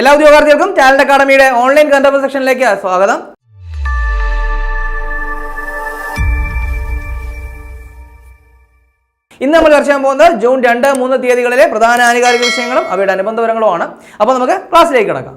എല്ലാ ഉദ്യോഗാർത്ഥികൾക്കും talent അക്കാഡമിയുടെ online കണ്ടപ്പ് സെക്ഷനിലേക്ക് സ്വാഗതം. ഇന്ന് നമ്മൾ ചർച്ച ചെയ്യാൻ പോകുന്നത് ജൂൺ രണ്ട് മൂന്ന് തീയതികളിലെ പ്രധാന ആനുകാലിക വിഷയങ്ങളും അവയുടെ അനുബന്ധ വിവരങ്ങളുമാണ്. അപ്പോൾ നമുക്ക് ക്ലാസ്സിലേക്ക് കിടക്കാം.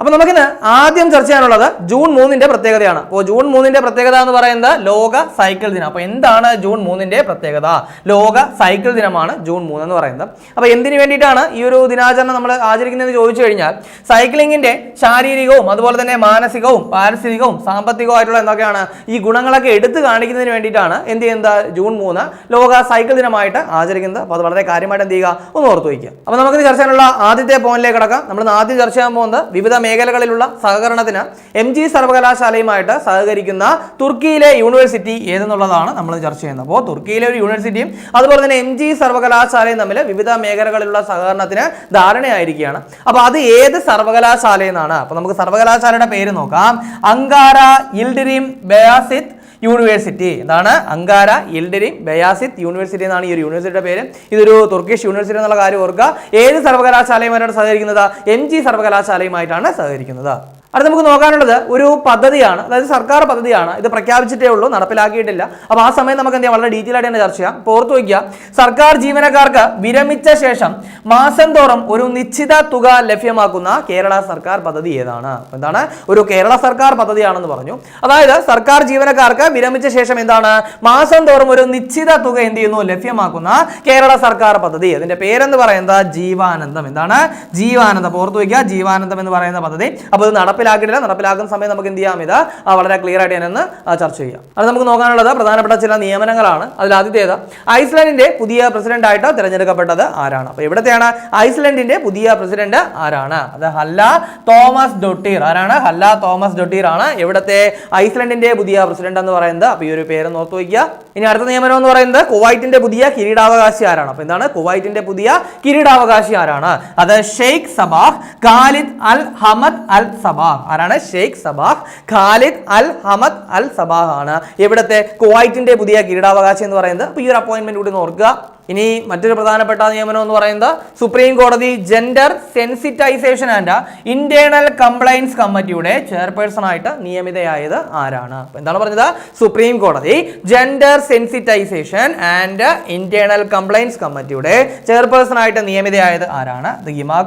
അപ്പോൾ നമുക്കിന്ന് ആദ്യം ചർച്ച ചെയ്യാനുള്ളത് ജൂൺ മൂന്നിന്റെ പ്രത്യേകതയാണ്. അപ്പോൾ ജൂൺ മൂന്നിന്റെ പ്രത്യേകത എന്ന് പറയുന്നത് ലോക സൈക്കിൾ ദിനം. അപ്പോൾ എന്താണ് ജൂൺ മൂന്നിന്റെ പ്രത്യേകത? ലോക സൈക്കിൾ ദിനമാണ് ജൂൺ മൂന്ന് എന്ന് പറയുന്നത്. അപ്പോൾ എന്തിനു വേണ്ടിയിട്ടാണ് ഈ ഒരു ദിനാചരണം നമ്മൾ ആചരിക്കുന്നതെന്ന് ചോദിച്ചു കഴിഞ്ഞാൽ സൈക്ലിങ്ങിന്റെ ശാരീരികവും അതുപോലെ തന്നെ മാനസികവും പാരിസ്ഥിതികവും സാമ്പത്തികവുമായിട്ടുള്ള എന്തൊക്കെയാണ് ഈ ഗുണങ്ങളൊക്കെ എടുത്തു കാണിക്കുന്നതിന് വേണ്ടിയിട്ടാണ് എന്ത് ചെയ്യുന്നത് ജൂൺ മൂന്ന് ലോക സൈക്കിൾ ദിനമായിട്ട് ആചരിക്കുന്നത്. അപ്പോൾ അത് വളരെ കാര്യമായിട്ട് എന്ത് ചെയ്യുക? ഒന്ന് ഓർത്തു വയ്ക്കുക. അപ്പോൾ നമുക്ക് ചർച്ച ചെയ്യാനുള്ള ആദ്യത്തെ പോയിന്റിലേക്ക് കിടക്കാം. നമ്മൾ ആദ്യം ചർച്ച ചെയ്യാൻ പോകുന്നത് വിവിധ മേഖലകളിലുള്ള സഹകരണത്തിന് എം ജി സർവകലാശാലയുമായിട്ട് സഹകരിക്കുന്ന തുർക്കിയിലെ യൂണിവേഴ്സിറ്റി ഏതെന്നുള്ളതാണ് നമ്മൾ ചർച്ച ചെയ്യുന്നത്. അപ്പോൾ തുർക്കിയിലെ ഒരു യൂണിവേഴ്സിറ്റിയും അതുപോലെ തന്നെ എം ജി സർവകലാശാലയും തമ്മിൽ വിവിധ മേഖലകളിലുള്ള സഹകരണത്തിന് ധാരണയായിരിക്കുകയാണ്. അപ്പോൾ അത് ഏത് സർവകലാശാലയെന്നാണ്? അപ്പോൾ നമുക്ക് സർവകലാശാലയുടെ പേര് നോക്കാം. അങ്കാര ഇൽഡിരിം ബയാസിത്ത് യൂണിവേഴ്സിറ്റി എന്താണ് അങ്കാര എൽഡരി ബയാസിത് യൂണിവേഴ്സിറ്റി എന്നാണ് ഈ ഒരു യൂണിവേഴ്സിറ്റിയുടെ പേര്. ഇതൊരു തുർക്കിഷ് യൂണിവേഴ്സിറ്റി എന്നുള്ള കാര്യം ഓർക്കുക. ഏത് സർവകലാശാലയുമായിട്ടാണ് സഹകരിക്കുന്നത്? M G സർവകലാശാലയുമായിട്ടാണ് സഹകരിക്കുന്നത്. അടുത്ത് നമുക്ക് നോക്കാനുള്ളത് ഒരു പദ്ധതിയാണ് അതായത് സർക്കാർ പദ്ധതിയാണ്. ഇത് പ്രഖ്യാപിച്ചിട്ടേ ഉള്ളൂ നടപ്പിലാക്കിയിട്ടില്ല. അപ്പോൾ ആ സമയം നമുക്ക് എന്താ വളരെ ഡീറ്റെയിൽ ആയിട്ട് ചർച്ച ചെയ്യാം. ഓർത്ത് വയ്ക്കുക സർക്കാർ ജീവനക്കാർക്ക് വിരമിച്ച ശേഷം മാസം തോറും ഒരു നിശ്ചിത തുക ലഭ്യമാക്കുന്ന കേരള സർക്കാർ പദ്ധതി ഏതാണ്? എന്താണ്? ഒരു കേരള സർക്കാർ പദ്ധതിയാണെന്ന് പറഞ്ഞു. അതായത് സർക്കാർ ജീവനക്കാർക്ക് വിരമിച്ച ശേഷം എന്താണ്? മാസം തോറും ഒരു നിശ്ചിത തുക എന്ത് ചെയ്യുന്നു? ലഭ്യമാക്കുന്ന കേരള സർക്കാർ പദ്ധതി. അതിന്റെ പേരെന്ന് പറയുന്നത്? ജീവാനന്ദം. എന്താണ്? ജീവാനന്ദം. ഓർത്ത് വയ്ക്കുക ജീവാനന്ദം എന്ന് പറയുന്ന പദ്ധതി. അപ്പോൾ ഇത് നടപ്പിലാക്കിയിട്ടില്ല. നടപ്പിലാക്കുന്ന സമയം നമുക്ക് എന്ത് ചെയ്യാം ഇത്? വളരെ ക്ലിയർ ആയിട്ട് ഞാനൊന്ന് ചർച്ച ചെയ്യാം. അത് നമുക്ക് നോക്കാനുള്ളത് പ്രധാനപ്പെട്ട ചില നിയമനങ്ങളാണ്. അതിൽ ആദ്യത്തേത് ഐസ്ലാൻഡിന്റെ പുതിയ പ്രസിഡന്റ് ആയിട്ട് തിരഞ്ഞെടുക്കപ്പെട്ടത് ആരാണ്? അപ്പോൾ ഇവിടത്തെയാണ് ഐസ്ലൻഡിന്റെ പുതിയ പ്രസിഡന്റ് ആരാണ്? അത് ഹല്ല തോമസ് ഡൊട്ടീർ. ആരാണ്? ഹല്ല തോമസ് ഡൊട്ടീർ ആണ് ഇവിടത്തെ ഐസ്ലൻഡിന്റെ പുതിയ പ്രസിഡന്റ് എന്ന് പറയുന്നത്. അപ്പോൾ ഈ ഒരു പേര് നോർത്ത് വയ്ക്കുക. ഇനി അടുത്ത നിയമനം എന്ന് പറയുന്നത് കുവൈറ്റിന്റെ പുതിയ കിരീടാവകാശി ആരാണ്? അപ്പോൾ എന്താണ്? കുവൈറ്റിന്റെ പുതിയ കിരീടാവകാശി ആരാണ്? അത് Sheikh Sabah Khalid Al Hamad Al Sabah. ആരാണ്? Sheikh Sabah. Khalid Al Hamad Al Sabah ആണ്. ഇവിടുത്തെ കുവൈറ്റിന്റെ പുതിയ കിരീടാവകാശി എന്ന് പറയുന്നത്. അപ്പോൾ ഈ ഒരു അപ്പോയിന്റ്മെന്റ് കൂടി ഓർക്കുക. ഇനി മറ്റൊരു പ്രധാനപ്പെട്ട നിയമനം എന്ന് പറയുന്നത് സുപ്രീം കോടതി gender sensitisation and internal complaints കമ്മിറ്റിയുടെ ചെയർപേഴ്സൺ ആയിട്ട് നിയമിതയായത് ആരാണ്? എന്താണ് പറഞ്ഞത്? സുപ്രീം കോടതി gender sensitisation and internal complaints കമ്മിറ്റിയുടെ ചെയർപേഴ്സൺ ആയിട്ട് നിയമിതയായത് ആരാണ്? ഹിമാ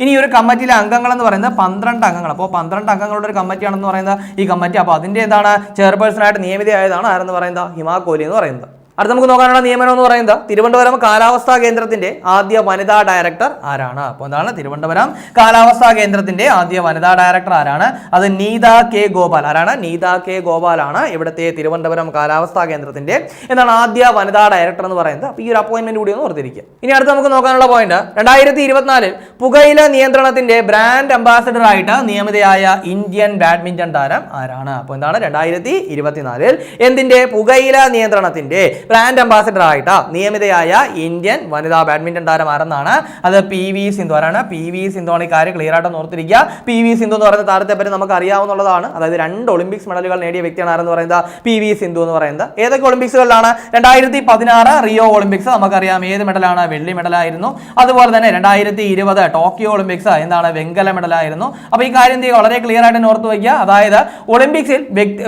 ഇനി ഈ ഒരു കമ്മിറ്റിയിലെ അംഗങ്ങൾ എന്ന് പറയുന്നത് പന്ത്രണ്ട് അംഗങ്ങൾ. അപ്പോൾ പന്ത്രണ്ട് അംഗങ്ങളുടെ ഒരു കമ്മിറ്റിയാണെന്ന് പറയുന്നത് ഈ കമ്മിറ്റി അപ്പോൾ അതിന്റെ എന്താണ് ചെയർപേഴ്സൺ ആയിട്ട് നിയമിതയായതാണ് ആരെന്ന് പറയുന്നത്? ഹിമാ കോഹ്ലി എന്ന് പറയുന്നത്. അടുത്ത നമുക്ക് നോക്കാനുള്ള നിയമനം എന്ന് പറയുന്നത് തിരുവനന്തപുരം കാലാവസ്ഥാ കേന്ദ്രത്തിന്റെ ആദ്യ വനിതാ ഡയറക്ടർ ആരാണ്? അപ്പോൾ എന്താണ് തിരുവനന്തപുരം കാലാവസ്ഥാ കേന്ദ്രത്തിന്റെ ആദ്യ വനിതാ ഡയറക്ടർ ആരാണ്? അത് നീത കെ ഗോപാൽ. ആരാണ്? നീത കെ ഗോപാലാണ് ഇവിടുത്തെ തിരുവനന്തപുരം കാലാവസ്ഥാ കേന്ദ്രത്തിന്റെ എന്താണ് ആദ്യ വനിതാ ഡയറക്ടർ എന്ന് പറയുന്നത്. അപ്പോൾ ഈ ഒരു അപ്പോയിന്റ്മെന്റ് കൂടി ഒന്ന് ഓർത്തിരിക്കുക. ഇനി അടുത്ത് നമുക്ക് നോക്കാനുള്ള പോയിന്റ് രണ്ടായിരത്തി ഇരുപത്തിനാലിൽ പുകയില നിയന്ത്രണത്തിന്റെ ബ്രാൻഡ് അംബാസഡർ ആയിട്ട് നിയമിതയായ ഇന്ത്യൻ ബാഡ്മിന്റൺ താരം ആരാണ്? അപ്പോൾ എന്താണ്? രണ്ടായിരത്തി ഇരുപത്തിനാലിൽ എന്തിന്റെ പുകയില നിയന്ത്രണത്തിന്റെ ബ്രാൻഡ് അംബാസിഡർ ആയിട്ടാ നിയമിതയായ ഇന്ത്യൻ വനിതാ ബാഡ്മിന്റൺ താരം ആരെന്നാണ് അത് പി വി സിന്ധു ആരാണ്? പി വി സിന്ധു ആണ് ഈ കാര്യം ക്ലിയർ ആയിട്ട് ഓർത്തിരിക്കുക. പി വി സിന്ധു എന്ന് പറയുന്ന താരത്തെ പറ്റി നമുക്ക് അറിയാവുന്നതാണ് അതായത് രണ്ട് ഒളിമ്പിക്സ് മെഡലുകൾ നേടിയ വ്യക്തിയാണ് ആരെന്ന് പറയുന്നത് പി വി സിന്ധു എന്ന് പറയുന്നത്. ഏതൊക്കെ ഒളിമ്പിക്സുകളിലാണ് രണ്ടായിരത്തി പതിനാറ് റിയോ ഒളിമ്പിക്സ് നമുക്കറിയാം. ഏത് മെഡലാണ് വെള്ളി മെഡലായിരുന്നു അതുപോലെ തന്നെ രണ്ടായിരത്തി ഇരുപത് ടോക്കിയോ ഒളിമ്പിക്സ് എന്താണ്? വെങ്കല മെഡലായിരുന്നു അപ്പോൾ ഈ കാര്യം വളരെ ക്ലിയർ ആയിട്ട് ഓർത്ത് വയ്ക്കുക. അതായത് ഒളിമ്പിക്സിൽ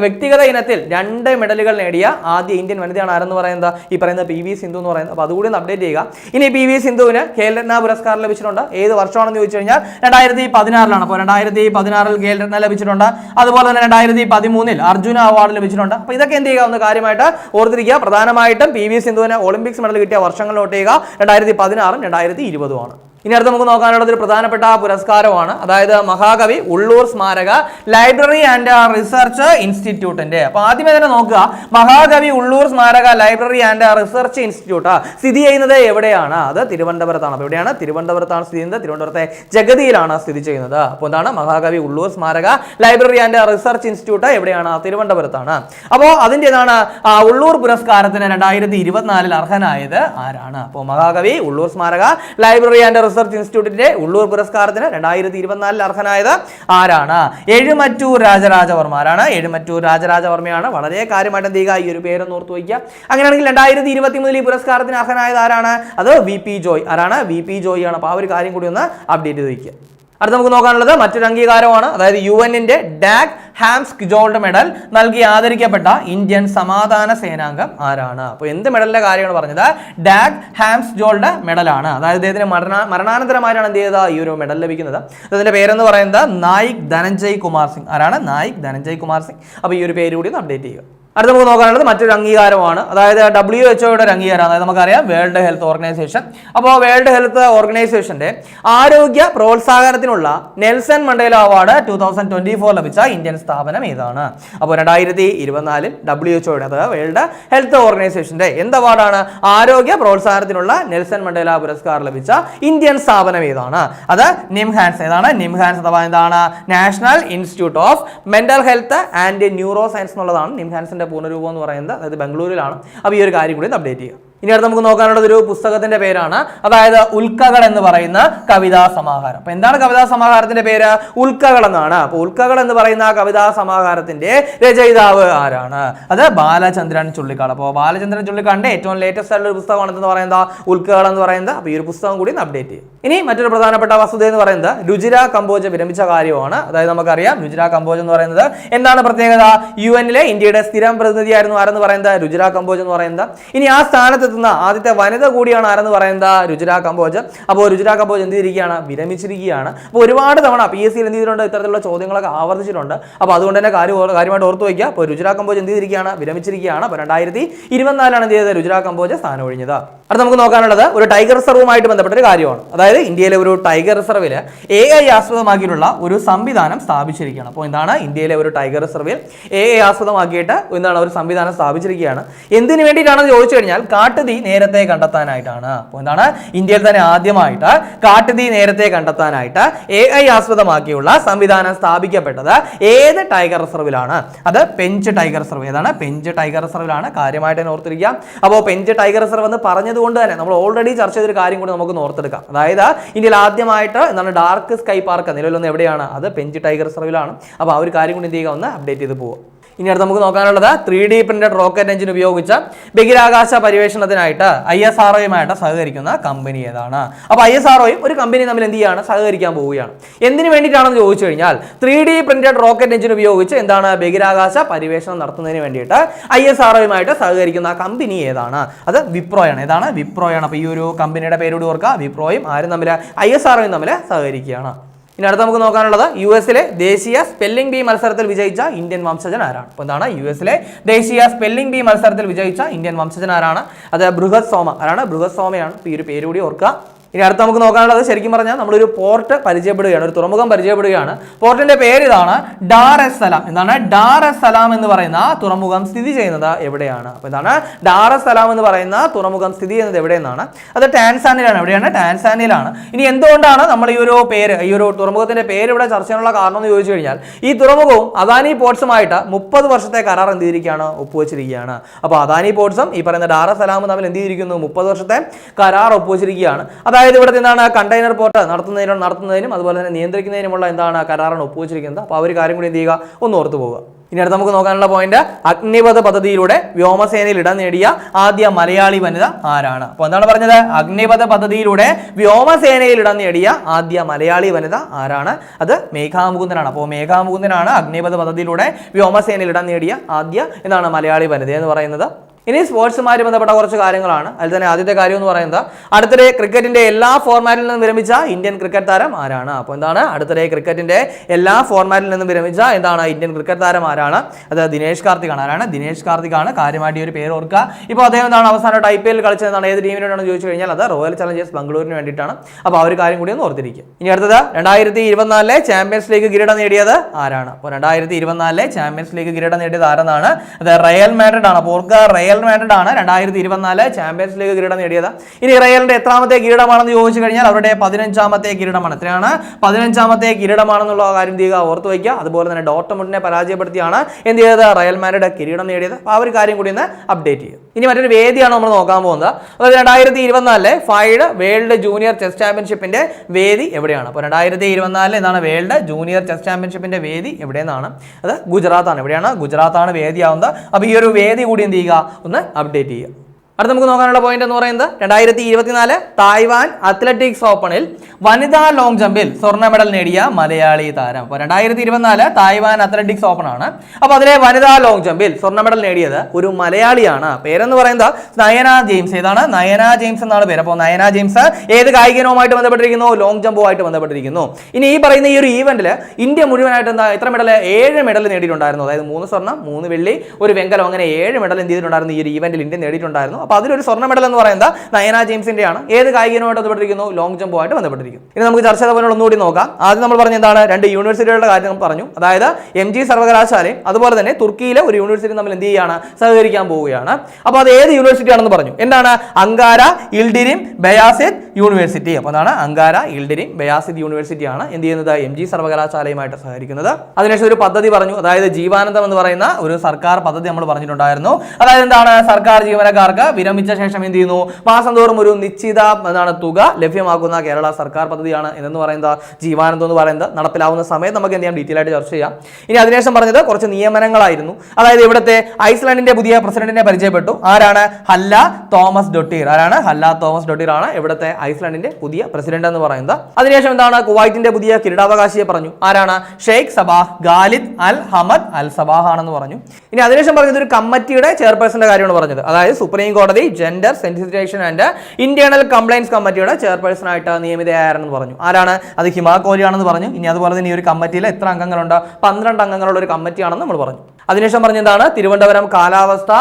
വ്യക്തിഗത ഇനത്തിൽ രണ്ട് മെഡലുകൾ നേടിയ ആദ്യ ഇന്ത്യൻ വനിതയാണ് ആരെന്ന് പറയുന്നത്? ഈ പറയുന്ന പി വി സിന്ധു എന്ന് പറയുന്നത്. അപ്പോൾ അതുകൂടി ഒന്ന് അപ്ഡേറ്റ് ചെയ്യുക. ഇനി പി വി സിന്ധുവിന് ഖേൽരത്ന പുരസ്കാരം ലഭിച്ചിട്ടുണ്ട്. ഏത് വർഷമാണെന്ന് ചോദിച്ചു കഴിഞ്ഞാൽ രണ്ടായിരത്തി പതിനാറിലാണ് അപ്പോൾ രണ്ടായിരത്തി പതിനാറിൽ ഖേൽരത്ന ലഭിച്ചിട്ടുണ്ട്. അതുപോലെ തന്നെ രണ്ടായിരത്തി പതിമൂന്നിൽ അർജുന അവാർഡ് ലഭിച്ചിട്ടുണ്ട്. അപ്പോൾ ഇതൊക്കെ എന്ത് ചെയ്യുക? ഒന്ന് കാര്യമായിട്ട് ഓർത്തിരിക്കുക. പ്രധാനമായിട്ടും പി വി സിന്ധുവിന് ഒളിമ്പിക്സ് മെഡൽ കിട്ടിയ വർഷങ്ങൾ നോട്ട് ചെയ്യുക. രണ്ടായിരത്തി പതിനാറും രണ്ടായിരത്തി ഇരുപതുമാണ് ഇനി അടുത്ത് നമുക്ക് നോക്കാനുള്ളത് ഒരു പ്രധാനപ്പെട്ട പുരസ്കാരമാണ്. അതായത് മഹാകവി ഉള്ളൂർ സ്മാരക ലൈബ്രറി ആൻഡ് റിസർച്ച് ഇൻസ്റ്റിറ്റ്യൂട്ടിന്റെ. അപ്പൊ ആദ്യമേ തന്നെ നോക്കുക മഹാകവി ഉള്ളൂർ സ്മാരക ലൈബ്രറി ആൻഡ് റിസർച്ച് ഇൻസ്റ്റിറ്റ്യൂട്ട് സ്ഥിതി ചെയ്യുന്നത് എവിടെയാണ്? അത് തിരുവനന്തപുരത്താണ്. അപ്പോൾ എവിടെയാണ്? തിരുവനന്തപുരത്താണ് സ്ഥിതി ചെയ്യുന്നത്. തിരുവനന്തപുരത്തെ ജഗതിയിലാണ് സ്ഥിതി ചെയ്യുന്നത്. അപ്പോൾ എന്താണ്? മഹാകവി ഉള്ളൂർ സ്മാരക ലൈബ്രറി ആൻഡ് റിസർച്ച് ഇൻസ്റ്റിറ്റ്യൂട്ട് എവിടെയാണ്? തിരുവനന്തപുരത്താണ്. അപ്പോൾ അതിന്റെ ഏതാണ് ആ, ഉള്ളൂർ പുരസ്കാരത്തിന് രണ്ടായിരത്തി ഇരുപത്തിനാലിൽ അർഹനായത് ആരാണ്? അപ്പോൾ മഹാകവി ഉള്ളൂർ സ്മാരക ലൈബ്രറി ആൻഡ് റിസർച്ച് ഇൻസ്റ്റിറ്റ്യൂട്ടിന്റെ ഉള്ളൂർ പുരസ്കാരത്തിന് രണ്ടായിരത്തി ഇരുപത്തിനാലിൽ അർഹനായത് ആരാണ്? എഴുമറ്റൂർ രാജരാജവർമാരാണ് എഴുമറ്റൂർ രാജരാജവർമ്മയാണ്. വളരെ കാര്യമായിട്ട് എന്ത് ചെയ്യുക? ഈ ഒരു പേരൊന്ന് ഓർത്ത് വയ്ക്കുക. അങ്ങനെയാണെങ്കിൽ രണ്ടായിരത്തി ഇരുപത്തി മൂന്നിൽ ഈ പുരസ്കാരത്തിന് അർഹനായത് ആരാണ്? അത് വി പി ജോയ്. ആരാണ്? വി പി ജോയ് ആണ് അപ്പോൾ ആ ഒരു കാര്യം കൂടി ഒന്ന് അപ്ഡേറ്റ് ചെയ്ത് വയ്ക്കുക. അടുത്ത നമുക്ക് നോക്കാനുള്ളത് മറ്റൊരു അംഗീകാരമാണ്. അതായത് യു എന്നിന്റെ ഡാക് ഹാംസ് ജോൾഡ് മെഡൽ നൽകി ആദരിക്കപ്പെട്ട ഇന്ത്യൻ സമാധാന സേനാംഗം ആരാണ്? അപ്പോൾ എന്ത് മെഡലിന്റെ കാര്യമാണ് പറഞ്ഞത്? ഡാക് ഹാംസ് ജോൾഡ് മെഡലാണ്. അതായത് ഇദ്ദേഹത്തിന് മരണ മരണാനന്തരമായിട്ടാണ് എന്ത് ചെയ്തത്? ഈ ഒരു മെഡൽ ലഭിക്കുന്നത്. അതിന്റെ പേരെന്ന് പറയുന്നത്? നായിക് ധനഞ്ജയ് കുമാർ സിംഗ്. ആരാണ്? നായിക് ധനഞ്ജയ് കുമാർ സിംഗ്. അപ്പോൾ ഈ ഒരു പേര് കൂടി ഒന്ന് അപ്ഡേറ്റ് ചെയ്യുക. അടുത്ത നമുക്ക് നോക്കാനുള്ളത് മറ്റൊരു അംഗീകാരമാണ്. അതായത് ഡബ്ല്യു എച്ച് ഒയുടെ ഒരു അംഗീകാരം അതായത് നമുക്കറിയാം വേൾഡ് ഹെൽത്ത് ഓർഗനൈസേഷൻ. അപ്പോൾ വേൾഡ് ഹെൽത്ത് ഓർഗനൈസേഷന്റെ ആരോഗ്യ പ്രോത്സാഹനത്തിനുള്ള Nelson Mandela award two thousand twenty four ലഭിച്ച ഇന്ത്യൻ സ്ഥാപനം ഏതാണ്? അപ്പോൾ രണ്ടായിരത്തി ഇരുപത്തിനാലിൽ ഡബ്ല്യു എച്ച് ഒയുടെ അതായത് വേൾഡ് ഹെൽത്ത് ഓർഗനൈസേഷന്റെ എന്ത് അവാർഡാണ്? ആരോഗ്യ പ്രോത്സാഹനത്തിനുള്ള നെൽസൺ മണ്ടേല പുരസ്കാരം ലഭിച്ച ഇന്ത്യൻ സ്ഥാപനം ഏതാണ്? അത് നിംഹാൻസ് ഏതാണ്? നിംഹാൻസ് അഥവാ എന്താണ്? National institute of mental health and neuro science എന്നുള്ളതാണ് നിംഹാൻസിന്റെ പൂർണരൂപം എന്ന് പറയുന്നത് അതായത് ബംഗളൂരിലാണ്. അപ്പോൾ ഈ ഒരു കാര്യം കൂടി ഒന്ന് അപ്ഡേറ്റ് ചെയ്യുക. ഇനി അടുത്ത് നമുക്ക് നോക്കാനുള്ളത് ഒരു പുസ്തകത്തിന്റെ പേരാണ്. അതായത് ഉൽക്കകൾ എന്ന് പറയുന്ന കവിതാ സമാഹാരം. അപ്പൊ എന്താണ് കവിതാ സമാഹാരത്തിന്റെ പേര്? ഉൽക്കകൾ എന്നാണ്. അപ്പൊ ഉൽക്കകൾ എന്ന് പറയുന്ന കവിതാ സമാഹാരത്തിന്റെ രചയിതാവ് ആരാണ്? അത് ബാലചന്ദ്രൻ ചുള്ളിക്കാട്. അപ്പോൾ ബാലചന്ദ്രൻ ചുള്ളിക്കാടിന്റെ ഏറ്റവും ലേറ്റസ്റ്റ് ആയിട്ടുള്ള ഒരു പുസ്തകമാണ് എന്ന് പറയുന്നത്. ഉൽക്കകൾ എന്ന് പറയുന്നത്. അപ്പോൾ ഈ ഒരു പുസ്തകം കൂടി അപ്ഡേറ്റ് ചെയ്യും. ഇനി മറ്റൊരു പ്രധാനപ്പെട്ട വസ്തുത എന്ന് പറയുന്നത് രുചിര കമ്പോജ വിരമിച്ച കാര്യമാണ്. അതായത് നമുക്കറിയാം രുചിര കമ്പോജ് എന്ന് പറയുന്നത് എന്താണ് പ്രത്യേകത? യു എന്നിലെ ഇന്ത്യയുടെ സ്ഥിരം പ്രതിനിധിയായിരുന്നു ആരെന്ന് പറയുന്നത്? രുചിര കമ്പോജ് എന്ന് പറയുന്നത്. ഇനി ആ സ്ഥാനത്ത് എത്തുന്ന ആദ്യത്തെ വനിത കൂടിയാണ് ആരെന്ന് പറയുന്നത് രുചിര കമ്പോജ്. അപ്പോൾ രുചിര കമ്പോജ് എന്ത് ചെയ്തിരിക്കുകയാണ്? വിരമിച്ചിരിക്കുകയാണ്. അപ്പോൾ ഒരുപാട് തവണ പി എസ് സിയിൽ എന്ത് ചെയ്തിട്ടുണ്ട്? ഇത്തരത്തിലുള്ള ചോദ്യങ്ങളൊക്കെ ആവർത്തിച്ചിട്ടുണ്ട്. അപ്പോൾ അതുകൊണ്ട് തന്നെ കാര്യം കാര്യമായിട്ട് ഓർത്ത് വയ്ക്കുക. അപ്പോൾ രുചിര കമ്പോജ് എന്ത് ചെയ്തിരിക്കുകയാണ്? വിരമിച്ചിരിക്കുകയാണ്. അപ്പോൾ രണ്ടായിരത്തി ഇരുപത്തിനാലാണ് എന്ത് ചെയ്തത്? രുചിര കമ്പോജ് സ്ഥാനം ഒഴിഞ്ഞത്. അടുത്ത നമുക്ക് നോക്കാനുള്ളത് ഒരു ടൈഗർ റിസർവുമായിട്ട് ബന്ധപ്പെട്ട ഒരു കാര്യമാണ്. അതായത് ഇന്ത്യയിലെ ഒരു ടൈഗർ റിസർവിൽ എ ഐ ആസ്പദമാക്കിയിട്ടുള്ള ഒരു സംവിധാനം സ്ഥാപിച്ചിരിക്കുകയാണ്. അപ്പോൾ എന്താണ്? ഇന്ത്യയിലെ ഒരു ടൈഗർ റിസർവിൽ എ ഐ ആസ്പദമാക്കിയിട്ട് എന്താണ് ഒരു സംവിധാനം സ്ഥാപിച്ചിരിക്കുകയാണ്. എന്തിനു വേണ്ടിയിട്ടാണെന്ന് ചോദിച്ചു കഴിഞ്ഞാൽ കാട്ടുതീ നേരത്തെ കണ്ടെത്താനായിട്ടാണ്. അപ്പോൾ എന്താണ്? ഇന്ത്യയിൽ തന്നെ ആദ്യമായിട്ട് കാട്ടുതീ നേരത്തെ കണ്ടെത്താനായിട്ട് എ ഐ ആസ്പദമാക്കിയുള്ള സംവിധാനം സ്ഥാപിക്കപ്പെട്ടത് ഏത് ടൈഗർ റിസർവിലാണ് അത് പെഞ്ച് ടൈഗർ റിസർവ് ഏതാണ്? പെഞ്ച് ടൈഗർ റിസർവിലാണ് കാര്യമായിട്ട് ഓർത്തിരിക്കുക. ഓർത്തിരിക്കാം അപ്പോൾ പെഞ്ച് ടൈഗർ റിസർവ് എന്ന് പറഞ്ഞതുകൊണ്ട് തന്നെ നമ്മൾ ഓൾറെഡി ചർച്ച ചെയ്തൊരു കാര്യം കൂടി നമുക്ക് ഓർത്തെടുക്കാം. അതായത് ഇന്ത്യയിൽ ആദ്യമായിട്ട് എന്താണ് ഡാർക്ക് സ്കൈ പാർക്ക് നിലവിലൊന്ന് എവിടെയാണ്? അത് പെഞ്ച് ടൈഗർ റിസർവിലാണ് അപ്പോൾ ആ ഒരു കാര്യം കൂടി എന്ത് ചെയ്യുക? ഒന്ന് അപ്ഡേറ്റ് ചെയ്ത് പോകും ഇനി അടുത്ത് നമുക്ക് നോക്കാനുള്ളത് three D printed rocket engine ഉപയോഗിച്ച ബഹിരാകാശ പരിവേഷണത്തിനായിട്ട് ഐ എസ് ആർ ഒയുമായിട്ട് സഹകരിക്കുന്ന കമ്പനി ഏതാണ്. അപ്പോൾ ഐ എസ് ആർ ഒയും ഒരു കമ്പനി തമ്മിൽ എന്ത് ചെയ്യാണ്? സഹകരിക്കാൻ പോവുകയാണ്. എന്തിനു വേണ്ടിയിട്ടാണെന്ന് ചോദിച്ചു കഴിഞ്ഞാൽ three D printed rocket engine ഉപയോഗിച്ച് എന്താണ് ബഹിരാകാശ പരിവേഷണം നടത്തുന്നതിന് വേണ്ടിയിട്ട് ഐ എസ് ആർ ഒയുമായിട്ട് സഹകരിക്കുന്ന കമ്പനി ഏതാണ്? അത് വിപ്രോയാണ്. ഏതാണ്? വിപ്രോയാണ്. അപ്പോൾ ഈ ഒരു കമ്പനിയുടെ പേരോട് ഓർക്കുക. വിപ്രോയും ആരും തമ്മിൽ ഐ എസ് ആർ ഒയും തമ്മിൽ സഹകരിക്കുകയാണ്. ഇനി അടുത്ത് നമുക്ക് നോക്കാനുള്ളത് യു എസിലെ ദേശീയ സ്പെല്ലിംഗ് ബി മത്സരത്തിൽ വിജയിച്ച ഇന്ത്യൻ വംശജൻ ആരാണ്? അപ്പോൾ എന്താണ് യു എസിലെ ദേശീയ സ്പെല്ലിംഗ് ബി മത്സരത്തിൽ വിജയിച്ച ഇന്ത്യൻ വംശജൻ ആരാണ്? അത് ബൃഹത് സോമ. ആരാണ്? ബൃഹത് സോമയാണ്. ഈ ഒരു പേര് കൂടി ഓർക്കുക. ഇനി അടുത്ത് നമുക്ക് നോക്കാനുള്ളത് ശരിക്കും പറഞ്ഞാൽ നമ്മളൊരു പോർട്ട് പരിചയപ്പെടുകയാണ് ഒരു തുറമുഖം പരിചയപ്പെടുകയാണ്. പോർട്ടിന്റെ പേര് ഇതാണ് ഡാർ എസ് സലാം. എന്താണ്? ഡാർ എസ് സലാം എന്ന് പറയുന്ന തുറമുഖം സ്ഥിതി ചെയ്യുന്നത് എവിടെയാണ്? അപ്പോൾ ഇതാണ് ഡാർ എസ് സലാം എന്ന് പറയുന്ന തുറമുഖം സ്ഥിതി ചെയ്യുന്നത് എവിടെയെന്നാണ്? അത് ടാൻസാനിലാണ് എവിടെയാണ്? ടാൻസാനിലാണ് ഇനി എന്തുകൊണ്ടാണ് നമ്മൾ ഈ ഒരു പേര് ഈ ഒരു തുറമുഖത്തിന്റെ പേര് ഇവിടെ ചർച്ച ചെയ്യാനുള്ള കാരണം എന്ന് ചോദിച്ചു കഴിഞ്ഞാൽ ഈ തുറമുഖവും അദാനി പോർട്സുമായിട്ട് മുപ്പത് വർഷത്തെ കരാർ എന്ത് ചെയ്തിരിക്കുകയാണ്? ഒപ്പുവെച്ചിരിക്കുകയാണ്. അപ്പോൾ അദാനി പോർട്സും ഈ പറയുന്ന ഡാർ എസ് സലാമും തമ്മിൽ എന്ത് ചെയ്തിരിക്കുന്നു? മുപ്പത് വർഷത്തെ കരാർ ഒപ്പുവെച്ചിരിക്കുകയാണ്. അതായത് ഇവിടെ എന്താണ് കണ്ടെയ്നർ പോർട്ട് നടത്തുന്നതിനും നടത്തുന്നതിനും അതുപോലെ തന്നെ നിയന്ത്രിക്കുന്നതിനുമുള്ള എന്താണ് കരാറാണ് ഒപ്പുവെച്ചിരിക്കുന്നത്. അപ്പോൾ ആ ഒരു കാര്യം കൂടി എന്ത് ചെയ്യുക? ഒന്ന് ഓർത്തു പോവുക. ഇനി അടുത്ത് നമുക്ക് നോക്കാനുള്ള പോയിന്റ് അഗ്നിപഥ പദ്ധതിയിലൂടെ വ്യോമസേനയിൽ ഇടം നേടിയ ആദ്യ മലയാളി വനിത ആരാണ്? അപ്പോൾ എന്താണ് പറഞ്ഞത്? അഗ്നിപഥ പദ്ധതിയിലൂടെ വ്യോമസേനയിൽ ഇടം നേടിയ ആദ്യ മലയാളി വനിത ആരാണ്? അത് മേഘാമുകുന്ദനാണ്. അപ്പോൾ മേഘാമുകുന്ദനാണ് അഗ്നിപഥ പദ്ധതിയിലൂടെ വ്യോമസേനയിൽ ഇടം നേടിയ ആദ്യ എന്താണ് മലയാളി വനിത എന്ന് പറയുന്നത്? ഇനി സ്പോർട്സുമായി ബന്ധപ്പെട്ട കുറച്ച് കാര്യങ്ങളാണ്. അതിൽ തന്നെ ആദ്യത്തെ കാര്യം എന്ന് പറയുന്നത് അടുത്തിടെ ക്രിക്കറ്റിന്റെ എല്ലാ ഫോർമാറ്റിൽ നിന്നും വിരമിച്ച ഇന്ത്യൻ ക്രിക്കറ്റ് താരം ആരാണ്? അപ്പോൾ എന്താണ്? അടുത്തിടെ ക്രിക്കറ്റിന്റെ എല്ലാ ഫോർമാറ്റിൽ നിന്നും വിരമിച്ച എന്താണ് ഇന്ത്യൻ ക്രിക്കറ്റ് താരം ആരാണ്? അത് ദിനേഷ് ആണ്. ആരാണ്? ദിനേഷ് ആണ്. കാര്യമായിട്ട് ഒരു പേര് ഓർക്കുക. ഇപ്പോൾ അദ്ദേഹം എന്താണ് അവസാനമായിട്ട് ഐ പി എൽ കളിച്ചത്? എന്താണ്? ഏത് ടീമിനോടാണെന്ന് ചോദിച്ചു കഴിഞ്ഞാൽ അത് റോയൽ ചലഞ്ചേഴ്സ് ബംഗളൂരിന് വേണ്ടിയിട്ടാണ്. അപ്പോൾ ആ ഒരു കാര്യം കൂടി ഒന്ന് ഓർത്തിരിക്കുക. ഇനി അടുത്തത് രണ്ടായിരത്തി ഇരുപത്തിനാലിലെ ചാമ്പ്യൻസ് ലീഗ് കിരീടം നേടിയത് ആരാണ്? അപ്പോൾ രണ്ടായിരത്തി ഇരുപത്തിനാലിലെ ചാമ്പ്യൻസ് ലീഗ് കിരീടം നേടിയത് ആരെന്നാണ്? അത് റയൽ മാഡ്രിഡ് ആണ്. അപ്പോൾ ഓർക്കുക റയൽ മാഡ്രിഡ് ആണ് രണ്ടായിരത്തി ഇരുപത്തിനാല് ചാമ്പ്യൻസ് ലീഗ് കിരീടം നേടിയത്. ഇനി റയലിന്റെ എത്രാമത്തെ കിരീടമാണെന്ന് ചോദിച്ചു കഴിഞ്ഞാൽ അവരുടെ പതിനഞ്ചാമത്തെ കിരീടമാണ്. എത്രയാണ്? പതിനഞ്ചാമത്തെ കിരീടമാണെന്നുള്ള കാര്യം തീക ഓർത്ത് വയ്ക്കുക. അതുപോലെ തന്നെ ഡോട്ടമുട്ടിനെ പരാജയപ്പെടുത്തിയാണ് എന്ത് ചെയ്തത്? റയൽ മാഡ്രിഡ് കിരീടം നേടിയത്. ആ ഒരു കാര്യം കൂടി ഒന്ന് അപ്ഡേറ്റ് ചെയ്യും. ഇനി മറ്റൊരു വേദിയാണ് നമ്മൾ നോക്കാൻ പോകുന്നത്. അതായത് രണ്ടായിരത്തി ഇരുപത്തിനാലിലെ ഫൈഡ് വേൾഡ് ജൂനിയർ ചെസ് ചാമ്പ്യൻഷിപ്പിന്റെ വേദി എവിടെയാണ്? അപ്പോൾ രണ്ടായിരത്തി ഇരുപത്തിനാലിൽ എന്താണ് വേൾഡ് ജൂനിയർ ചെസ് ചാമ്പ്യൻഷിപ്പിന്റെ വേദി എവിടെയെന്നാണ്. അത് ഗുജറാത്താണ്. എവിടെയാണ്? ഗുജറാത്താണ് വേദിയാവുന്നത്. അപ്പോൾ ഈ ഒരു വേദി കൂടി എന്ത് ചെയ്യുക? ഒന്ന് അപ്ഡേറ്റ് ചെയ്യുക. അടുത്ത നമുക്ക് നോക്കാനുള്ള പോയിന്റ് എന്ന് പറയുന്നത് രണ്ടായിരത്തി ഇരുപത്തിനാല് തായ്വാൻ അത്ലറ്റിക്സ് ഓപ്പണിൽ വനിതാ ലോങ് ജമ്പിൽ സ്വർണ മെഡൽ നേടിയ മലയാളി താരം. അപ്പോൾ രണ്ടായിരത്തി ഇരുപത്തിനാല് തായ്വാൻ അത്ലറ്റിക്സ് ഓപ്പൺ ആണ് അപ്പോൾ അതിലെ വനിതാ ലോങ് ജമ്പിൽ സ്വർണ മെഡൽ നേടിയത് ഒരു മലയാളിയാണ്. പേരെന്ന് പറയുന്നത് നയന ജെയിംസ്. ഏതാണ്? നയന ജെയിംസ് എന്നാണ് പേര്. അപ്പോൾ നയന ജെയിംസ് ഏത് കായികനവുമായിട്ട് ബന്ധപ്പെട്ടിരിക്കുന്നു? ലോങ് ജമ്പുമായിട്ട് ബന്ധപ്പെട്ടിരിക്കുന്നു. ഇനി ഈ പറയുന്ന ഈ ഒരു ഈവന്റിൽ ഇന്ത്യ മുഴുവനായിട്ട് എന്താ എത്ര മെഡൽ ഏഴ് മെഡൽ നേടിയിട്ടുണ്ടായിരുന്നു. അതായത് മൂന്ന് സ്വർണം മൂന്ന് വെള്ളി ഒരു വെങ്കലം. അങ്ങനെ ഏഴ് മെഡൽ എന്ത് ചെയ്തിട്ടുണ്ടായിരുന്നു? ഈ ഒരു ഈവന്റിൽ ഇന്ത്യ നേടിയിട്ടുണ്ടായിരുന്നു. അപ്പോൾ അതിലൊരു സ്വർണ മെഡൽ എന്ന് പറയുന്നത് നയന ജെയിംസിന്റെ ആണ് ഏത് കായികനുമായിട്ട് ബന്ധപ്പെട്ടിരിക്കുന്നു? ലോങ് ജമ്പുമായിട്ട് ബന്ധപ്പെട്ടിരിക്കുന്നു. ഇനി നമുക്ക് ചർച്ച പോലെ ഒന്നുകൂടി നോക്കാം. ആദ്യം നമ്മൾ പറഞ്ഞ എന്താണ്? രണ്ട് യൂണിവേഴ്സിറ്റികളുടെ കാര്യം നമ്മൾ പറഞ്ഞു. അതായത് എം ജി സർവകലാശാലയും അതുപോലെ തന്നെ തുർക്കിയിലെ ഒരു യൂണിവേഴ്സിറ്റി നമ്മൾ എന്ത് ചെയ്യുകയാണ്? സഹകരിക്കാൻ പോവുകയാണ്. അപ്പോൾ അത് ഏത് യൂണിവേഴ്സിറ്റി ആണെന്ന് പറഞ്ഞു. എന്താണ്? അങ്കാര ഇൽഡിരിം ബയാസിദ് യൂണിവേഴ്സിറ്റി അപ്പോൾ അതാണ് അങ്കാര ഇൽഡിരിം ബയാസിദ് യൂണിവേഴ്സിറ്റി ആണ് എന്ത് ചെയ്യുന്നത്? എം ജി സർവകലാശാലയുമായിട്ട് സഹകരിക്കുന്നത്. അതിനുശേഷം ഒരു പദ്ധതി പറഞ്ഞു. അതായത് ജീവാനന്ദം എന്ന് പറയുന്ന ഒരു സർക്കാർ പദ്ധതി നമ്മൾ പറഞ്ഞിട്ടുണ്ടായിരുന്നു. അതായത് എന്താണ്? സർക്കാർ ജീവനക്കാർക്ക് വിരമിച്ച ശേഷം എന്ത് ചെയ്യുന്നു? മാസം തോറും ഒരു നിശ്ചിത എന്താണ് തുക ലഭ്യമാക്കുന്ന കേരള സർക്കാർ പദ്ധതിയാണ്. എന്ന് പറയുന്നത് ജീവാനന്ദം എന്ന് പറയുന്നത് നടപ്പിലാവുന്ന സമയത്ത് നമുക്ക് എന്ത് ചെയ്യാം? ഡീറ്റെയിൽ ആയിട്ട് ചർച്ച ചെയ്യാം. ഇനി അതിനുശേഷം പറഞ്ഞത് കുറച്ച് നിയമനങ്ങളായിരുന്നു. അതായത് ഇവിടുത്തെ ഐസ്ലാൻഡിന്റെ പുതിയ പ്രസിഡന്റിനെ പരിചയപ്പെട്ടു. ആരാണ്? Halla Tomasdottir. ആരാണ്? ഹല്ല തോമസ് ഡൊട്ടീർ ആണ് ഇവിടുത്തെ ഐസ്ലാൻഡിന്റെ പുതിയ പ്രസിഡന്റ് എന്ന് പറയുന്നത്. അതിനുശേഷം എന്താണ്? കുവൈറ്റിന്റെ പുതിയ കിരീടാവകാശിയെ പറഞ്ഞു. ആരാണ്? Sheikh Sabah Khalid Al Hamad Al Sabah ആണെന്ന് പറഞ്ഞു. ഇനി അതിനുശേഷം പറഞ്ഞത് ഒരു കമ്മിറ്റിയുടെ ചെയർപേഴ്സന്റെ കാര്യമാണ് പറഞ്ഞത്. അതായത് സുപ്രീം കോടതി gender sensitisation and internal complaints കമ്മിറ്റിയുടെ ചെയർപേഴ്സൺ ആയിട്ട് നിയമിതയാരെന്ന് പറഞ്ഞു. ആരാണ്? അത് ഹിമാ കോഹ്ലിയാണെന്ന് പറഞ്ഞു. ഇനി അതുപോലെ തന്നെ ഈ ഒരു കമ്മിറ്റിയിൽ എത്ര അംഗങ്ങളുണ്ട്? പന്ത്രണ്ട് അംഗങ്ങളുള്ള ഒരു കമ്മിറ്റിയാണെന്ന് നമ്മൾ പറഞ്ഞു. അതിനുശേഷം പറഞ്ഞ എന്താണ് തിരുവനന്തപുരം കാലാവസ്ഥ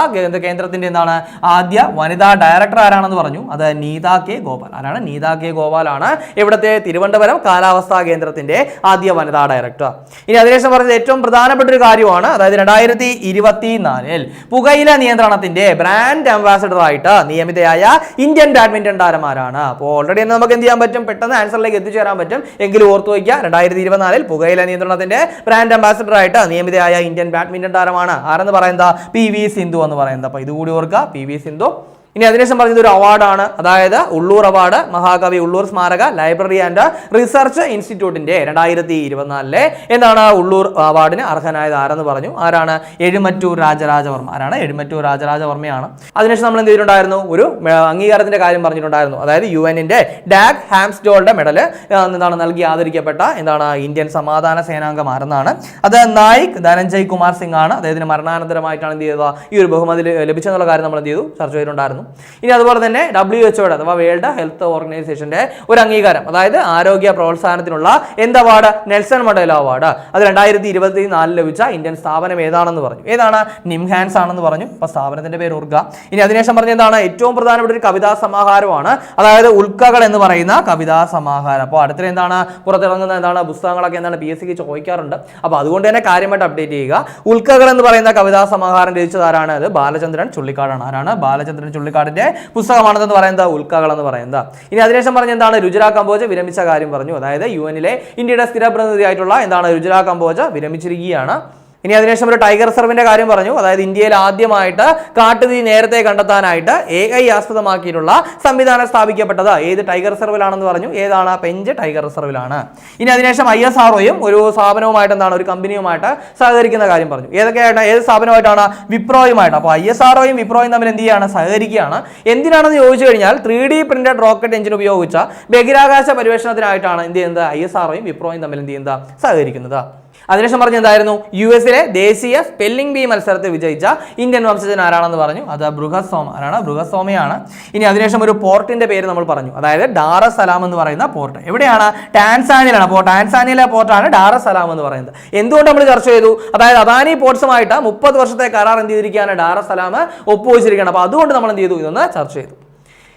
കേന്ദ്രത്തിന്റെ എന്താണ്? ആദ്യ വനിതാ ഡയറക്ടർ ആരാണെന്ന് പറഞ്ഞു. അത് നീത കെ ഗോപാൽ. ആരാണ്? നീത കെ ഗോപാലാണ് ഇവിടുത്തെ തിരുവനന്തപുരം കാലാവസ്ഥാ കേന്ദ്രത്തിന്റെ ആദ്യ വനിതാ ഡയറക്ടർ. ഇനി അതിനുശേഷം പറഞ്ഞത് ഏറ്റവും പ്രധാനപ്പെട്ട ഒരു കാര്യമാണ്. അതായത് രണ്ടായിരത്തി ഇരുപത്തിനാലിൽ പുകയില നിയന്ത്രണത്തിന്റെ ബ്രാൻഡ് അംബാസഡർ ആയിട്ട് നിയമിതയായ ഇന്ത്യൻ ബാഡ്മിന്റൺ താരമാരാണ്. അപ്പോൾ ഓൾറെഡി തന്നെ നമുക്ക് എന്ത് ചെയ്യാൻ പറ്റും? പെട്ടെന്ന് ആൻസറിലേക്ക് എത്തിച്ചേരാൻ പറ്റും. എങ്കിലും ഓർത്തു വയ്ക്കുക രണ്ടായിരത്തി ഇരുപത്തിനാലിൽ പുകയില നിയന്ത്രണത്തിന്റെ ബ്രാൻഡ് അംബാസഡർ ആയിട്ട് നിയമിതയായ ഇന്ത്യൻ ബാഡ്മിന്റൺ താരമാണ് ആരെന്ന് പറയുന്നത്? പി വി സിന്ധു എന്ന് പറയുന്നത്. അപ്പോൾ ഇതുകൂടി ഓർക്കുക. പി വി സിന്ധു ഇനി അതിനുശേഷം പറഞ്ഞത് ഒരു അവാർഡാണ്. അതായത് ഉള്ളൂർ അവാർഡ് മഹാകവി ഉള്ളൂർ സ്മാരക ലൈബ്രറി ആൻഡ് റിസർച്ച് ഇൻസ്റ്റിറ്റ്യൂട്ടിന്റെ രണ്ടായിരത്തി ഇരുപത്തിനാലിലെ എന്താണ് ഉള്ളൂർ അവാർഡിന് അർഹനായത് ആരെന്ന് പറഞ്ഞു. ആരാണ്? എഴുമറ്റൂർ രാജരാജവർമ്മ. ആരാണ്? എഴുമറ്റൂർ രാജരാജവർമ്മയാണ്. അതിനുശേഷം നമ്മൾ എന്ത് ചെയ്തിട്ടുണ്ടായിരുന്നു? ഒരു അംഗീകാരത്തിന്റെ കാര്യം പറഞ്ഞിട്ടുണ്ടായിരുന്നു. അതായത് യു എന്നിന്റെ ഡാഗ് ഹാംസ്റ്റോളിന്റെ മെഡൽ എന്താണ് നൽകി ആദരിക്കപ്പെട്ട എന്താണ് ഇന്ത്യൻ സമാധാന സേനാംഗം ആരെന്നാണ്? അത് നായിക് ധനഞ്ജയ് കുമാർ സിംഗ് ആണ്. അദ്ദേഹത്തിന് മരണാനന്തരമായിട്ടാണ് എന്ത് ചെയ്തത്? ഈ ഒരു ബഹുമതി ലഭിച്ചെന്നുള്ള കാര്യം നമ്മൾ എന്ത് ചെയ്തു? ചർച്ച ചെയ്തിട്ടുണ്ടായിരുന്നു. ഇനി അതുപോലെ തന്നെ ഡബ്ല്യു എച്ച്ഒയുടെ അഥവാ വേൾഡ് ഹെൽത്ത് ഓർഗനൈസേഷന്റെ ഒരു അംഗീകാരം അതായത് ആരോഗ്യ പ്രോത്സാഹനത്തിനുള്ള എന്ത് അവാർഡ് നെൽസൺ മഡേല അവാർഡ് അത് രണ്ടായിരത്തി ഇരുപത്തി നാലിൽ ലഭിച്ച ഇന്ത്യൻ സ്ഥാപനം ഏതാണെന്ന് പറഞ്ഞു. ഏതാണ്? നിംഹാൻസ് ആണെന്ന് പറഞ്ഞു. അപ്പൊ സ്ഥാപനത്തിന്റെ പേര് ഉർഗ ഇനി അതിനുശേഷം പറഞ്ഞ എന്താണ്? ഏറ്റവും പ്രധാനപ്പെട്ട ഒരു കവിതാ സമാഹാരമാണ്. അതായത് ഉൽക്കകൾ എന്ന് പറയുന്ന കവിതാ സമാഹാരം. അപ്പോൾ അടുത്ത എന്താണ്? പുറത്തിറങ്ങുന്ന എന്താണ്? പുസ്തകങ്ങളൊക്കെ എന്താണ് പി എസ് സിക്ക് ചോദിക്കാറുണ്ട്. അപ്പൊ അതുകൊണ്ട് തന്നെ കാര്യമായിട്ട് അപ്ഡേറ്റ് ചെയ്യുക. ഉൽക്കകൾ എന്ന് പറയുന്ന കവിതാ സമാഹാരം രചിച്ചത് ആരാണ്? അത് ബാലചന്ദ്രൻ ചുള്ളിക്കാടാണ്. ആരാണ്? ബാലചന്ദ്രൻ ചുള്ളിക്കാടിന്റെ പുസ്തകമാണെന്ന് പറയുന്നത് ഉൽക്കകൾ എന്ന് പറയുന്നത് ഇനി അതിനുശേഷം പറഞ്ഞ എന്താണ്? രുചിര കമ്പോജ് വിരമിച്ച കാര്യം പറഞ്ഞു. അതായത് യു എനിലെ ഇന്ത്യയുടെ സ്ഥിര പ്രതിനിധിയായിട്ടുള്ള എന്താണ്? രുചിര കമ്പോജ് വിരമിച്ചിരിക്കുകയാണ്. ഇനി അതിനുശേഷം ഒരു ടൈഗർ സർവിന്റെ കാര്യം പറഞ്ഞു. അതായത് ഇന്ത്യയിൽ ആദ്യമായിട്ട് കാട്ടുതീ നേരത്തെ കണ്ടെത്താനായിട്ട് എ ഐ ആസ്പദമാക്കിയിട്ടുള്ള സംവിധാനം സ്ഥാപിക്കപ്പെട്ടത്. ഏത് ടൈഗർ റിസർവിലാണെന്ന് പറഞ്ഞു. ഏതാണ്? പെഞ്ച് ടൈഗർ റിസർവിലാണ് ഇനി അതിനുശേഷം ഐ എസ് ആർഒയും ഒരു സ്ഥാപനവുമായിട്ട് എന്താണ്? ഒരു കമ്പനിയുമായിട്ട് സഹകരിക്കുന്ന കാര്യം പറഞ്ഞു. ഏതൊക്കെയായിട്ട്? ഏത് സ്ഥാപനമായിട്ടാണ് വിപ്രോയുമായിട്ട്. അപ്പോൾ ഐ എസ് ആർഒയും വിപ്രോയും തമ്മിൽ എന്ത് ചെയ്യാണ്? സഹകരിക്കുകയാണ്. എന്തിനാണെന്ന് ചോദിച്ചു കഴിഞ്ഞാൽ three D printed rocket engine ഉപയോഗിച്ച ബഹിരാകാശ പരിവേഷണത്തിനായിട്ടാണ് എന്ത് ചെയ്യുന്നത്? ഐ എസ് ആർഒയും വിപ്രോയും തമ്മിൽ എന്ത് ചെയ്യുന്നത്? സഹകരിക്കുന്നത്. അതിനുശേഷം പറഞ്ഞ എന്തായിരുന്നു? യു എസിലെ ദേശീയ സ്പെല്ലിംഗ് ബി മത്സരത്തിൽ വിജയിച്ച ഇന്ത്യൻ വംശജൻ ആരാണെന്ന് പറഞ്ഞു? അത് ബൃഹസ്വാമ ആരാണ്? ബൃഹസ്വാമിയാണ്. ഇനി അതിനുശേഷം ഒരു പോർട്ടിന്റെ പേര് നമ്മൾ പറഞ്ഞു. അതായത് ഡാറ സലാം എന്ന് പറയുന്ന പോർട്ട്. എവിടെയാണ്? ടാൻസാനിയിലാണ് അപ്പോൾ ടാൻസാനിയിലെ പോർട്ടാണ് ഡാറ സലാം എന്ന് പറയുന്നത്. എന്തുകൊണ്ട് നമ്മൾ ചർച്ച ചെയ്തു? അതായത് അദാനി പോർട്സുമായിട്ട് മുപ്പത് വർഷത്തെ കരാർ എന്ത് ചെയ്തിരിക്കുകയാണ്? ഡാറ സലാം ഒപ്പുവെച്ചിരിക്കുകയാണ്. അപ്പോൾ അതുകൊണ്ട് നമ്മൾ എന്ത് ചെയ്തു? ഇതൊന്ന് ചർച്ച ചെയ്തു.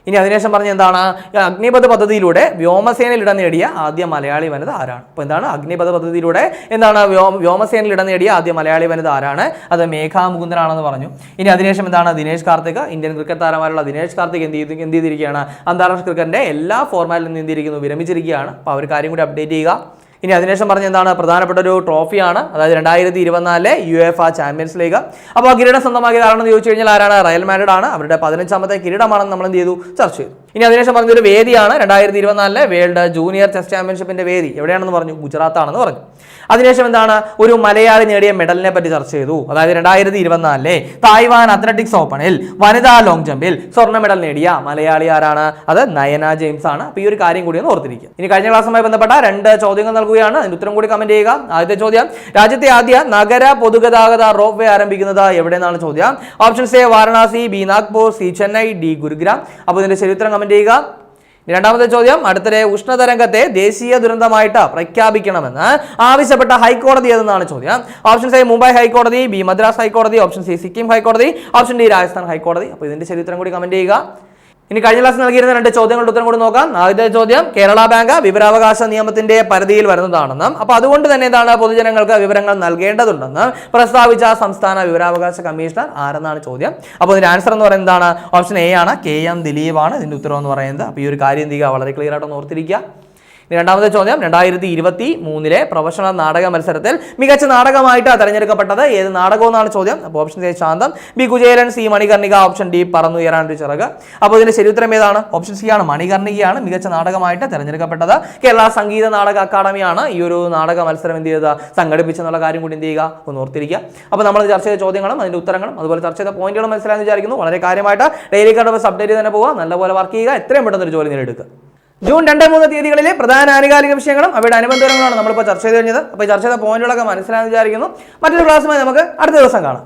ഇനി അതിനുശേഷം പറഞ്ഞ എന്താണ്? അഗ്നിപഥ പദ്ധതിയിലൂടെ വ്യോമസേനയിൽ ഇടം നേടിയ ആദ്യ മലയാളി വനിത ആരാണ്? അപ്പോൾ എന്താണ്? അഗ്നിപഥ പദ്ധതിയിലൂടെ എന്താണ്? വ്യോമ വ്യോമസേനയിൽ ഇടം നേടിയ ആദ്യ മലയാളി വനിത ആരാണ്? അത് മേഘ മുകുന്ദനാണെന്ന് പറഞ്ഞു. ഇനി അതിനുശേഷം എന്താണ്? ദിനേശ് കാർത്തിക് ഇന്ത്യൻ ക്രിക്കറ്റ് താരമാരുള്ള ദിനേശ് കാർത്തിക് എന്ത് ചെയ്ത് എന്ത് ചെയ്തിരിക്കുകയാണ്? അന്താരാഷ്ട്ര ക്രിക്കറ്റിന്റെ എല്ലാ ഫോർമാറ്റിലും എന്ത് ചെയ്തിരിക്കുന്നു? വിരമിച്ചിരിക്കുകയാണ്. അപ്പോൾ അവർ കാര്യം കൂടി അപ്ഡേറ്റ് ചെയ്യുക. ഇനി അതിനുശേഷം പറഞ്ഞ എന്താണ്? പ്രധാനപ്പെട്ട ഒരു ട്രോഫിയാണ്. അതായത് രണ്ടായിരത്തി ഇരുപത്തിനാലിലെ U F A champions league അപ്പോൾ ആ കിരീടം സ്വന്തമാക്കിയത് ആരാണെന്ന് ചോദിച്ചു കഴിഞ്ഞാൽ ആരാണ്? റയൽ മാഡ്രിഡ് ആണ്. അവരുടെ പതിനഞ്ചാമത്തെ കിരീടമാണ് നമ്മൾ എന്ത് ചെയ്തു? ചർച്ച ചെയ്തു. ഇനി അതിനുശേഷം പറഞ്ഞൊരു വേദിയാണ് രണ്ടായിരത്തി ഇരുപത്തിനാലിലെ വേൾഡ് ജൂനിയർ ചെസ് ചാമ്പ്യൻഷിപ്പിന്റെ വേദി. എവിടെയാണെന്ന് പറഞ്ഞു? ഗുജറാത്താണെന്ന് പറഞ്ഞു. അതിനുശേഷം എന്താണ്? ഒരു മലയാളി നേടിയ മെഡലിനെ പറ്റി ചർച്ച ചെയ്തു. അതായത് രണ്ടായിരത്തി ഇരുപത്തിനാലിലെ തായ്വാൻ അത്ലറ്റിക്സ് ഓപ്പണിൽ വനിതാ ലോങ് ജമ്പിൽ സ്വർണ മെഡൽ നേടിയ മലയാളി ആരാണ്? അത് നയന ജെയിംസ് ആണ് അപ്പോൾ ഈ ഒരു കാര്യം കൂടി ഒന്ന് ഓർത്തിരിക്കുക. ഇനി കഴിഞ്ഞ ക്ലാസ്സുമായി ബന്ധപ്പെട്ട രണ്ട് ചോദ്യങ്ങൾ നൽകുകയാണ് അതിന്റെ ഉത്തരം കൂടി കമന്റ് ചെയ്യുക. ആദ്യത്തെ ചോദ്യം രാജ്യത്തെ ആദ്യ നഗര പൊതുഗതാഗത റോപ്പ് വേ ആരംഭിക്കുന്നത് എവിടെയെന്നാണ് ചോദ്യം? Options A Varanasi B Nagpur C Chennai D Gurugram. അപ്പോൾ ഇതിന്റെ ചരിത്രം കമന്റ് ചെയ്യുക. രണ്ടാമത്തെ ചോദ്യം അടുത്തിടെ ഉഷ്ണതരംഗത്തെ ദേശീയ ദുരന്തമായിട്ട് പ്രഖ്യാപിക്കണമെന്ന് ആവശ്യപ്പെട്ട ഹൈക്കോടതി ഏതെന്നാണ് ചോദ്യം? ഓപ്ഷൻ എ മുംബൈ ഹൈക്കോടതി ബി മദ്രാസ് ഹൈക്കോടതി ഓപ്ഷൻ സി സിക്കിം ഹൈക്കോടതി ഓപ്ഷൻ ഡി രാജസ്ഥാൻ ഹൈക്കോടതി. അപ്പോൾ ഇതിന്റെ ചരിത്രം കൂടി കമന്റ് ചെയ്യുക. ഇനി കഴിഞ്ഞ ക്ലാസ് നൽകിയിരുന്ന രണ്ട് ചോദ്യങ്ങളുടെ ഉത്തരം കൂടി നോക്കാം. ആദ്യത്തെ ചോദ്യം കേരള ബാങ്ക് വിവരാവകാശ നിയമത്തിന്റെ പരിധിയിൽ വരുന്നതാണെന്നും. അപ്പോൾ അതുകൊണ്ട് തന്നെ എന്താണ് പൊതുജനങ്ങൾക്ക് വിവരങ്ങൾ നൽകേണ്ടതുണ്ടെന്ന് പ്രസ്താവിച്ച സംസ്ഥാന വിവരാവകാശ കമ്മീഷണർ ആരെന്നാണ് ചോദ്യം? അപ്പോൾ ഇതിന്റെ ആൻസർ എന്ന് പറയുന്നത് എന്താണ്? ഓപ്ഷൻ എ ആണ്. കെ എം ദിലീപ് ആണ് ഇതിന്റെ ഉത്തരം എന്ന് പറയുന്നത്. അപ്പോൾ ഈ ഒരു കാര്യം എന്ത് വളരെ ക്ലിയർ ആയിട്ട് ഓർത്തിരിക്കുക. രണ്ടാമത്തെ ചോദ്യം രണ്ടായിരത്തി ഇരുപത്തി മൂന്നിലെ പ്രൊഫഷണൽ നാടക മത്സരത്തിൽ മികച്ച നാടകമായിട്ട് തെരഞ്ഞെടുക്കപ്പെട്ടത്. ഏത് നാടകം എന്നാണ് ചോദ്യം? അപ്പോൾ option A Shantham B Kucheran C Manikarnika option D പറന്നു ഒരു ചിറക്. അപ്പോൾ ഇതിന്റെ ശരിയുത്തരം ഏതാണ്? ഓപ്ഷൻ സി ആണ് മണികർണികയാണ് മികച്ച നാടകമായിട്ട് തെരഞ്ഞെടുക്കപ്പെട്ടത്. കേരള സംഗീത നാടക അക്കാദമിയാണ് ഈ ഒരു നാടക മത്സരം എന്ത് ചെയ്തത്? സംഘടിപ്പിച്ചെന്നുള്ള കാര്യം കൂടി എന്ത് ചെയ്യുക? ഒന്ന് ഓർത്തിരിക്കുക. അപ്പോൾ നമ്മൾ ചർച്ച ചെയ്ത ചോദ്യങ്ങളും അതിന്റെ ഉത്തരങ്ങളും അതുപോലെ ചർച്ച ചെയ്ത പോയിന്റുകളും മനസ്സിലായെന്ന് വിചാരിക്കുന്നു. വളരെ കാര്യമായിട്ട് ഡെയിലി കണ്ടപ്പോൾ അപ്ഡേറ്റ് തന്നെ പോവുക. നല്ലപോലെ വർക്ക് ചെയ്യുക. എത്രയും പെട്ടെന്ന് ഒരു ജോലി നേടിയെടുക്കുക. ജൂൺ രണ്ട് മൂന്ന് തീയതികളിലെ പ്രധാന ആനുകാലിക വിഷയങ്ങളും അവയുടെ അനുബന്ധങ്ങളാണ് നമ്മളിപ്പോൾ ചർച്ച ചെയ്ത് കഴിഞ്ഞത്. അപ്പോൾ ചർച്ച ചെയ്ത പോയിന്റുകളൊക്കെ മനസ്സിലായെന്ന് വിചാരിക്കുന്നു. മറ്റൊരു ക്ലാസ്സുമായി നമുക്ക് അടുത്ത ദിവസം കാണാം.